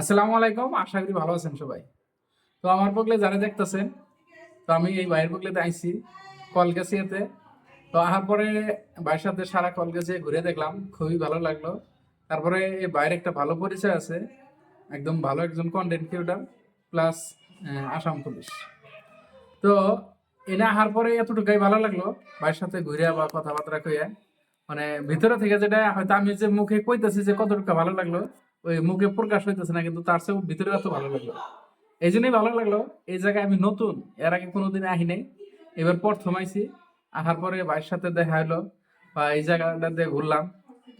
আসসালামু আলাইকুম, আশা করি ভালো আছেন সবাই। তো আমার বগলে যারা দেখতেছেন, তো আমি এই বাইরের বগলেতে আইছি কলকাছিয়াতে তো আসার পরে ভাইয়ের সাথে সারা কলকাছিয়া ঘুরে দেখলাম, খুবই ভালো লাগল। তারপরে এই বাইরে একটা ভালো পরিচয় আছে, একদম ভালো একজন content creator plus Assam police. তো এনে আসার পরে এতটুকুই ভালো লাগল, ভাইয়ের সাথে ঘুরে বা কথাবার্তা কইয়া। মানে ভিতরে থেকে যেটা হয়তো আমি যে মুখে কইতেছি যে কতটুকু ভালো লাগল ওই মুখে প্রকাশ হইতেছে না, কিন্তু তার চেয়ে ভিতরে এত ভালো লাগল। এই জন্যই ভালো লাগল, এই জায়গায় আমি নতুন, এর আগে কোনোদিন আহি নাই। এবার প্রথম আইছি, আসার পরে ভাইয়ের সাথে দেখা হলো বা এই জায়গাটাতে ঘুরলাম।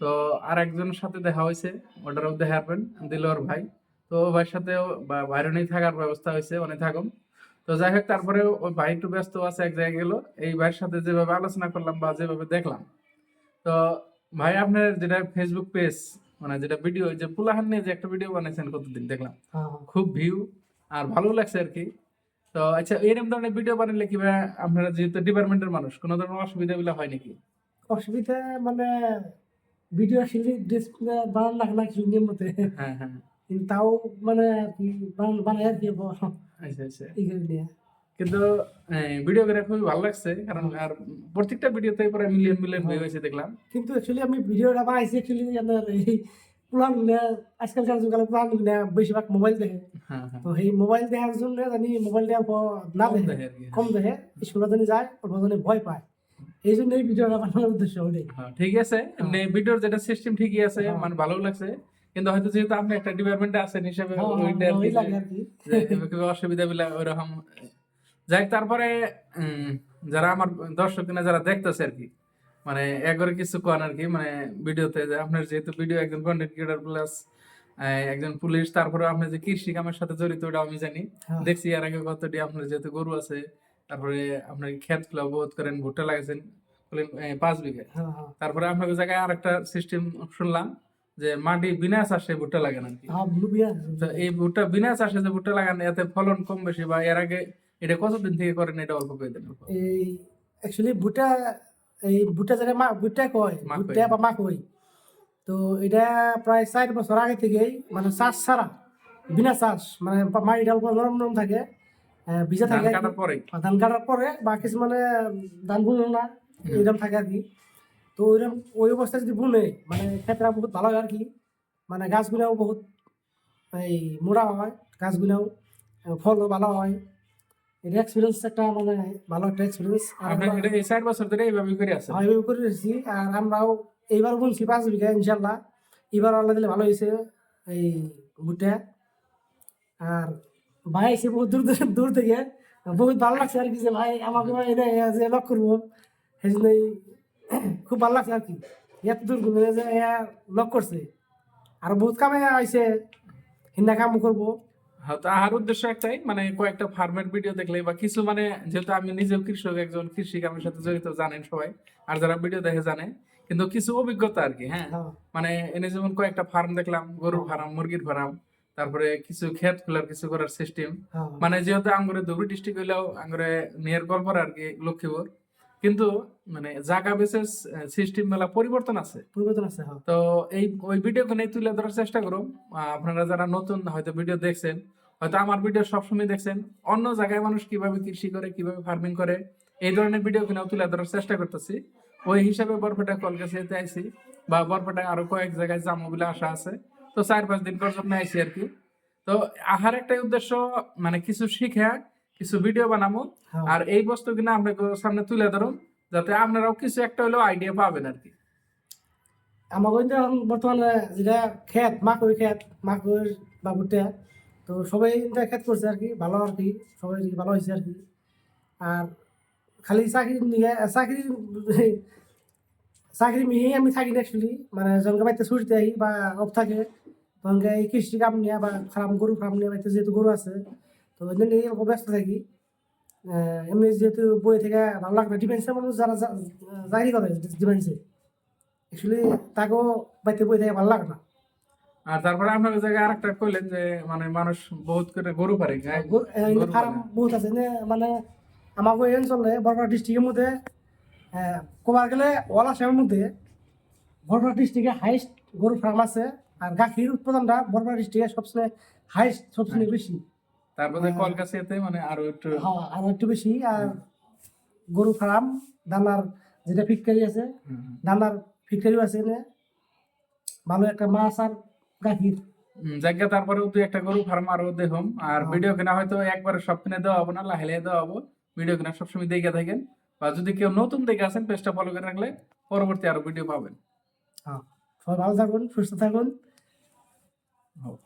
তো আর একজনের সাথে দেখা হয়েছে ওটারও দেখা হবেন দিলর ভাই। তো ভাইয়ের সাথেও বা বাইরে থাকার ব্যবস্থা হয়েছে অনেক থাকুন। তো যাই হোক তারপরে ওই ভাই একটু ব্যস্ত আছে, এক জায়গায় গেল। এই ভাইয়ের সাথে যেভাবে আলোচনা করলাম বা যেভাবে দেখলাম। তো ভাই, আপনার যেটা ফেসবুক পেজ মানে যেটা ভিডিও যে পুলাহান নিয়ে যে একটা ভিডিও বানাইছেন কতদিন দেখলাম। খুব ভিউ আর ভালো লাগছে আর কি। তো আচ্ছা এরকম ধরনের ভিডিও বানালে কি আপনারা যেহেতু ডিপার্টমেন্টের মানুষ কোনো ধরনের অসুবিধা গুলো হয় নাকি? অসুবিধা মানে ভিডিও আসলে ডিসপ্লে বানান লাগে না কিছু নিয়ম মতে। হ্যাঁ হ্যাঁ। তাও মানে আর কি আচ্ছা আচ্ছা। এই নিয়ে কিন্তু ভিডিও করে খুবই ভালো লাগছে কারণ আর প্রত্যেকটা ভিডিওতে পরে মিলিয়ন মিলিয়ন ভিউ হয়েছে দেখলাম। কিন্তু অ্যাকচুয়ালি আমি ভিডিওটা বানাইছি অ্যাকচুয়ালি আপনার এই পুরান আজকালকার যুগে পুরান বেশিরভাগ মোবাইল দেখে। হ্যাঁ হ্যাঁ। তো এই মোবাইল দেখার জন্য জানি মোবাইল দেওয়া না দেখে দেখে। কম দেখে স্কুলে জানি যায় অল্প জানি ভয় পায়। এই জন্য এই ভিডিওটা বানানোর উদ্দেশ্য ওটাই। হ্যাঁ, ঠিক আছে। এমনি ভিডিওর যেটা সিস্টেম ঠিকই আছে হ্যাঁ। মানে ভালো লাগছে। কিন্তু হয়তো যেহেতু আপনি একটা ডিপার্টমেন্টে আছেন হিসেবে হ্যাঁ, অসুবিধা বিলা ওইরকম যাই তারপরে যারা আমার দর্শক কিনা যারা দেখতেছে আর কি মানে একবারে কিছু কন আর কি মানে ভিডিওতে যে আপনার যেহেতু ভিডিও একজন কন্টেন্ট ক্রিয়েটার প্লাস একজন পুলিশ তারপরে আপনি যে কৃষি কামের সাথে জড়িত ওটা আমি জানি। হ্যাঁ। দেখছি এর আগে কতটি আপনার যেহেতু গরু আছে তারপরে আপনার ক্ষেতগুলো বোধ করেন ভুট্টা লাগাইছেন পাঁচ বিঘা। হ্যাঁ হ্যাঁ। তারপরে আপনার জায়গায় আরেকটা সিস্টেম শুনলাম যে মাটি বিনা চাষে ভুট্টা লাগান আর কি। এই ভুট্টা বিনা চাষে যে ভুট্টা লাগান এতে ফলন কম বেশি বা এর আগে এটা কতদিন থেকে করেন? এটা অল্প করে দেন অল্প। এই অ্যাকচুয়ালি ভুট্টা এই ভুট্টা যেটা মা ভুট্টা কয়? ভুট্টা বা মা কই তো এটা প্রায় চার বছর আগে থেকেই মানে চাষ ছাড়া বিনা চাষ মানে মাটিটা অল্প নরম নরম থাকে ভিজা ধান থাকে। ধান কাটার পরে বা কিছু মানে ধান বুনে না এরকম থাকে আর কি। তো ওইরকম ওই অবস্থায় যদি বুনে মানে ক্ষেত্রে বহুত ভালো হয় আর কি। মানে গাছগুলাও বহুত এই মোড়া হয় গাছগুলাও ফলও ভালো হয়। এটা এক্সপিরিয়েন্স একটা মানে ভালো একটা এক্সপিরিয়েন্স আর আমরা- এটা এই চার বছর ধরে এইভাবে করে আছেন? আমি করে রেখেছি আর আমরাও এইবার বুনছি পাঁচ বিঘা ইনশাল্লাহ এবার আল্লাহ দিলে ভালো হয়েছে এই ভুট্টা। আর ভাই এসে বহুত দূর দূর- দূর থেকে বহুত ভালো লাগছে আর কি যে ভাই আমাকে এটা যে লক করব। সেই জন্যই খুব ভালো লাগছে আর কি। এত দূর ঘুরে যে লক করছে। আর বহুত কামে আইছে। হিন্দা কাম করব। হ্যাঁ তো আর উদ্দেশ্য একটাই মানে কয়েকটা ফার্মের ভিডিও দেখলে বা কিছু মানে যেহেতু আমি নিজেও কৃষক একজন কৃষি কামের সাথে জড়িত জানেন সবাই আর যারা ভিডিও দেখে জানে কিন্তু কিছু অভিজ্ঞতা আর কি হ্যাঁ? হ্যাঁ। মানে এনে যেমন কয়েকটা ফার্ম দেখলাম গরুর ফার্ম মুরগির ফার্ম তারপরে কিছু ক্ষেত খোলার কিছু করার সিস্টেম হ্যাঁ। মানে যেহেতু আঙ্গুরে ধুবড়ি ডিস্ট্রিক্ট হইলেও আঙ্গুরে নিয়ার গল্পর আর কি লক্ষ্মীপুর কিন্তু মানে জাগা বিশেষ সিস্টেম মেলা পরিবর্তন আছে। পরিবর্তন আছে হ্যাঁ। তো এই ওই ভিডিওখানে তুলে ধরার চেষ্টা করো আপনারা যারা নতুন হয়তো ভিডিও দেখছেন হয়তো আমার ভিডিও সবসময় দেখছেন অন্য জায়গায় মানুষ কীভাবে কৃষি করে কীভাবে ফার্মিং করে এই ধরনের ভিডিও কিনাও তুলে ধরার চেষ্টা করতেছি। ওই হিসাবে বরপেটা কলকাতাতে আইছি বা বরপেটা আরও কয়েক জায়গায় যাব বলে আশা আছে। তো চার পাঁচ দিন পর জন্য আইছি আর কি তো আহার একটাই উদ্দেশ্য মানে কিছু শিখে কিছু ভিডিও বানাবো হ্যাঁ। আর এই বস্তু কিনা আপনাকে সামনে তুলে ধরো যাতে আপনারাও কিছু একটা হলেও আইডিয়া পাবেন আর কি। আমাকে বর্তমানে যেটা খেত মাকই খেত মাকই বা ভুট্টা তো সবাই এটা খেত করছে আর কি ভালো আর কি সবাই ভালো হয়েছে আর কি। আর খালি চাকরি নিয়ে চাকরি চাকরি মিহি আমি থাকি না অ্যাকচুয়ালি মানে জনকে বাড়িতে ছুটিতে আহি বা অফ থাকে তখনকে এই কৃষি কাম নিয়ে বা ফার্ম গরু ফার্ম নিয়ে বাড়িতে যেহেতু গরু আছে তো এমনি নিয়ে অল্প ব্যস্ত থাকি। এমনি যেহেতু বই থেকে ভালো লাগবে ডিফেন্সের মানুষ যারা চাকরি করে ডিফেন্সে অ্যাকচুয়ালি তাকেও বাড়িতে বই থেকে ভালো লাগে না। আর তারপরে আপনার জায়গায় আরেকটা কইলেন যে মানে মানুষ বহুত করে গরু পারে ফার্ম বহুত আছে মানে আমাকে এই অঞ্চলে বরপাড়া ডিস্ট্রিক্টের মধ্যে কবার গেলে ওয়ালা সাহেবের মধ্যে বরপাড়া ডিস্ট্রিক্টে হাইস্ট গরু ফার্ম আছে আর গাখির উৎপাদনটা বরবার ডিস্ট্রিক্টে সবসময় হাইস্ট সবসময় বেশি। তারপরে হ্যাঁ। কলকাছিয়াতে মানে আরও একটু হ্যাঁ আরও একটু বেশি আর গরু ফার্ম দানার যেটা ফিটকারি আছে দানার ফিটকারিও আছে এনে ভালো একটা মাছ আর গাখির। জায়গা তারপরে তুই একটা গরু ফার্ম আরও দেখুম আর হ্যাঁ। ভিডিও কেনা হয়তো একবারে সব কিনে দেওয়া হবে না লাহে লাহে দেওয়া হব। ভিডিও কেনা সবসময় দেখে থাকেন। বা যদি কেউ নতুন দেখে আসেন পেজটা ফলো করে রাখলে পরবর্তী আরও ভিডিও পাবেন। হ্যাঁ সবাই ভালো থাকুন সুস্থ থাকুন। হোক।